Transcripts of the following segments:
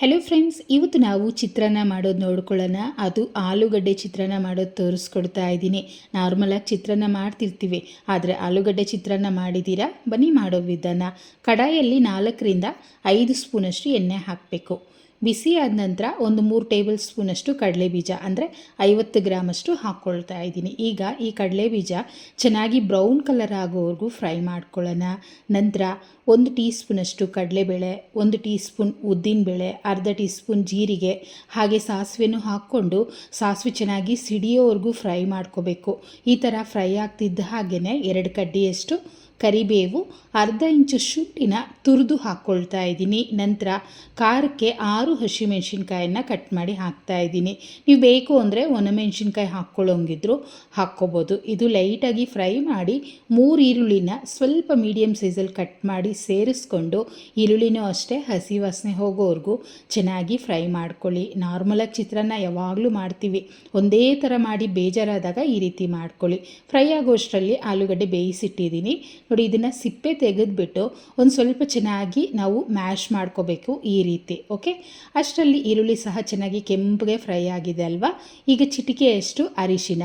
Hello friends ಇವತ್ತು ನಾವು ಚಿತ್ರಾನ್ನ ಮಾಡೋದು ನೋಡ್ಕೊಳ್ಳೋಣ. ಅದು ಆಲೂಗಡ್ಡೆ ಚಿತ್ರಾನ್ನ ಮಾಡೋದು ತೋರಿಸ್ಕೊಡ್ತಾ ಇದ್ದೀನಿ. ನಾರ್ಮಲಾಗಿ ಚಿತ್ರಾನ್ನ ಮಾಡ್ತಿರ್ತೀವಿ. ಆದರೆ ಆಲೂಗಡ್ಡೆ ಚಿತ್ರಾನ್ನ ಮಾಡಿದ್ದೀರಾ ಬನ್ನಿ ಮಾಡೋ ವಿಧಾನ. ಕಡಾಯಲ್ಲಿ ನಾಲ್ಕರಿಂದ ಐದು ಸ್ಪೂನಷ್ಟು ಎಣ್ಣೆ ಹಾಕಬೇಕು. ಬಿಸಿ ಆದ ನಂತರ ಒಂದು ಮೂರು ಟೇಬಲ್ ಸ್ಪೂನಷ್ಟು ಕಡಲೆ ಬೀಜ, ಅಂದರೆ ಐವತ್ತು ಗ್ರಾಮಷ್ಟು ಹಾಕ್ಕೊಳ್ತಾ ಇದ್ದೀನಿ. ಈಗ ಈ ಕಡಲೆ ಬೀಜ ಚೆನ್ನಾಗಿ ಬ್ರೌನ್ ಕಲರ್ ಆಗೋವರೆಗೂ ಫ್ರೈ ಮಾಡ್ಕೊಳ್ಳೋಣ. ನಂತರ ಒಂದು ಟೀ ಸ್ಪೂನಷ್ಟು ಕಡಲೆಬೇಳೆ ಒಂದು ಟೀ ಸ್ಪೂನ್ ಉದ್ದಿನಬೇಳೆ ಅರ್ಧ ಟೀ ಸ್ಪೂನ್ ಜೀರಿಗೆ, ಹಾಗೆ ಸಾಸಿವೆನೂ ಹಾಕ್ಕೊಂಡು ಸಾಸಿವೆ ಚೆನ್ನಾಗಿ ಸಿಡಿಯೋವರೆಗೂ ಫ್ರೈ ಮಾಡ್ಕೋಬೇಕು. ಈ ಥರ ಫ್ರೈ ಆಗ್ತಿದ್ದ ಹಾಗೆಯೇ ಎರಡು ಕಡ್ಡಿಯಷ್ಟು ಕರಿಬೇವು ಅರ್ಧ ಇಂಚು ಶುಂಠಿನ ತುರಿದು ಹಾಕ್ಕೊಳ್ತಾ ಇದ್ದೀನಿ. ನಂತರ ಖಾರಕ್ಕೆ ಆರು ಹಸಿಮೆಣ್ಸಿನ್ಕಾಯನ್ನು ಕಟ್ ಮಾಡಿ ಹಾಕ್ತಾ ಇದ್ದೀನಿ. ನೀವು ಬೇಕು ಅಂದರೆ ಒಣಮೆಣ್ಸಿನ್ಕಾಯಿ ಹಾಕ್ಕೊಳ್ಳೋಂಗಿದ್ರು ಹಾಕ್ಕೋಬೋದು. ಇದು ಲೈಟಾಗಿ ಫ್ರೈ ಮಾಡಿ ಮೂರು ಈರುಳ್ಳಿನ ಸ್ವಲ್ಪ ಮೀಡಿಯಮ್ ಸೈಜಲ್ಲಿ ಕಟ್ ಮಾಡಿ ಸೇರಿಸ್ಕೊಂಡು ಈರುಳ್ಳಿನೂ ಅಷ್ಟೇ ಹಸಿ ವಾಸನೆ ಹೋಗೋವರೆಗೂ ಚೆನ್ನಾಗಿ ಫ್ರೈ ಮಾಡ್ಕೊಳ್ಳಿ. ನಾರ್ಮಲಾಗಿ ಚಿತ್ರಾನ್ನ ಯಾವಾಗಲೂ ಮಾಡ್ತೀವಿ. ಒಂದೇ ಥರ ಮಾಡಿ ಬೇಜಾರಾದಾಗ ಈ ರೀತಿ ಮಾಡ್ಕೊಳ್ಳಿ. ಫ್ರೈ ಆಗೋಷ್ಟರಲ್ಲಿ ಆಲೂಗಡ್ಡೆ ಬೇಯಿಸಿಟ್ಟಿದ್ದೀನಿ. ನೋಡಿ, ಇದನ್ನು ಸಿಪ್ಪೆ ತೆಗೆದುಬಿಟ್ಟು ಒಂದು ಸ್ವಲ್ಪ ಚೆನ್ನಾಗಿ ನಾವು ಮ್ಯಾಶ್ ಮಾಡ್ಕೋಬೇಕು ಈ ರೀತಿ, ಓಕೆ? ಅಷ್ಟರಲ್ಲಿ ಈರುಳ್ಳಿ ಸಹ ಚೆನ್ನಾಗಿ ಕೆಂಪಗೆ ಫ್ರೈ ಆಗಿದೆ ಅಲ್ವಾ? ಈಗ ಚಿಟಿಕೆಯಷ್ಟು ಅರಿಶಿನ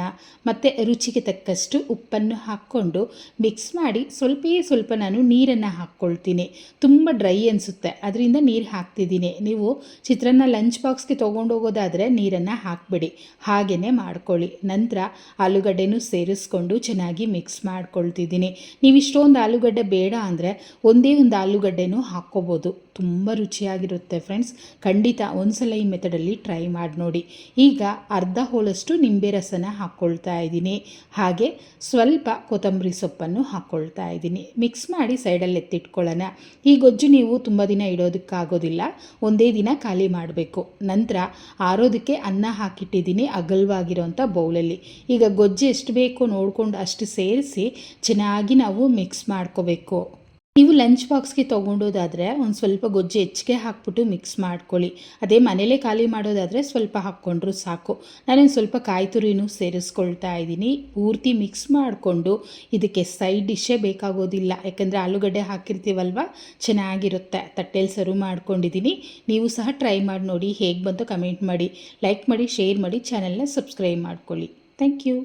ಮತ್ತು ರುಚಿಗೆ ತಕ್ಕಷ್ಟು ಉಪ್ಪನ್ನು ಹಾಕ್ಕೊಂಡು ಮಿಕ್ಸ್ ಮಾಡಿ ಸ್ವಲ್ಪ ಸ್ವಲ್ಪ ನಾನು ನೀರನ್ನು ಹಾಕ್ಕೊಳ್ತೀನಿ. ತುಂಬ ಡ್ರೈ ಅನಿಸುತ್ತೆ, ಅದರಿಂದ ನೀರು ಹಾಕ್ತಿದ್ದೀನಿ. ನೀವು ಚಿತ್ರಾನ್ನ ಲಂಚ್ ಬಾಕ್ಸ್ಗೆ ತೊಗೊಂಡೋಗೋದಾದರೆ ನೀರನ್ನು ಹಾಕ್ಬಿಡಿ ಹಾಗೆಯೇ ಮಾಡ್ಕೊಳ್ಳಿ. ನಂತರ ಆಲೂಗಡ್ಡೆನೂ ಸೇರಿಸ್ಕೊಂಡು ಚೆನ್ನಾಗಿ ಮಿಕ್ಸ್ ಮಾಡ್ಕೊಳ್ತಿದ್ದೀನಿ. ನೀವು ಇಷ್ಟೊಂದು ಆಲೂಗಡ್ಡೆ ಬೇಡ ಅಂದರೆ ಒಂದೇ ಒಂದು ಆಲೂಗಡ್ಡೆನೂ ಹಾಕ್ಕೋಬೋದು. ತುಂಬ ರುಚಿಯಾಗಿರುತ್ತೆ ಫ್ರೆಂಡ್ಸ್. ಖಂಡಿತ ಒಂದ್ಸಲ ಈ ಮೆಥಡಲ್ಲಿ ಟ್ರೈ ಮಾಡಿ ನೋಡಿ. ಈಗ ಅರ್ಧ ಹೋಲಷ್ಟು ನಿಂಬೆ ರಸನ ಹಾಕ್ಕೊಳ್ತಾ ಇದ್ದೀನಿ. ಹಾಗೆ ಸ್ವಲ್ಪ ಕೊತ್ತಂಬರಿ ಸೊಪ್ಪನ್ನು ಹಾಕ್ಕೊಳ್ತಾ ಇದ್ದೀನಿ. ಮಿಕ್ಸ್ ಮಾಡಿ ಸೈಡಲ್ಲಿ ಎತ್ತಿಟ್ಕೊಳ್ಳೋಣ. ಈ ಗೊಜ್ಜು ನೀವು ತುಂಬ ದಿನ ಇಡೋದಕ್ಕಾಗೋದಿಲ್ಲ. ಒಂದೇ ದಿನ ಖಾಲಿ ಮಾಡಬೇಕು. ನಂತರ ಆರೋದಕ್ಕೆ ಅನ್ನ ಹಾಕಿಟ್ಟಿದ್ದೀನಿ ಅಗಲವಾಗಿರೋಂಥ ಬೌಲಲ್ಲಿ. ಈಗ ಗೊಜ್ಜು ಎಷ್ಟು ಬೇಕೋ ನೋಡಿಕೊಂಡು ಅಷ್ಟು ಸೇರಿಸಿ ಚೆನ್ನಾಗಿ ನಾವು ಮಿಕ್ಸ್ ಮಾಡ್ಕೋಬೇಕು. ನೀವು ಲಂಚ್ ಬಾಕ್ಸ್ಗೆ ತೊಗೊಂಡೋದಾದರೆ ಒಂದು ಸ್ವಲ್ಪ ಗೊಜ್ಜು ಹೆಚ್ಚಿಗೆ ಹಾಕ್ಬಿಟ್ಟು ಮಿಕ್ಸ್ ಮಾಡ್ಕೊಳ್ಳಿ. ಅದೇ ಮನೇಲೇ ಖಾಲಿ ಮಾಡೋದಾದರೆ ಸ್ವಲ್ಪ ಹಾಕ್ಕೊಂಡ್ರು ಸಾಕು. ನಾನೊಂದು ಸ್ವಲ್ಪ ಕಾಯಿ ತುರಿನೂ ಸೇರಿಸ್ಕೊಳ್ತಾ ಇದ್ದೀನಿ. ಪೂರ್ತಿ ಮಿಕ್ಸ್ ಮಾಡಿಕೊಂಡು ಇದಕ್ಕೆ ಸೈಡ್ ಡಿಶ್ಶೇ ಬೇಕಾಗೋದಿಲ್ಲ. ಯಾಕಂದರೆ ಆಲೂಗಡ್ಡೆ ಹಾಕಿರ್ತೀವಲ್ವ? ಚೆನ್ನಾಗಿರುತ್ತೆ. ತಟ್ಟೆಲಿ ಸರ್ವ್ ಮಾಡ್ಕೊಂಡಿದ್ದೀನಿ. ನೀವು ಸಹ ಟ್ರೈ ಮಾಡಿ ನೋಡಿ ಹೇಗೆ ಬಂತು ಕಮೆಂಟ್ ಮಾಡಿ. ಲೈಕ್ ಮಾಡಿ ಶೇರ್ ಮಾಡಿ ಚಾನಲ್ನ ಸಬ್ಸ್ಕ್ರೈಬ್ ಮಾಡ್ಕೊಳ್ಳಿ. Thank you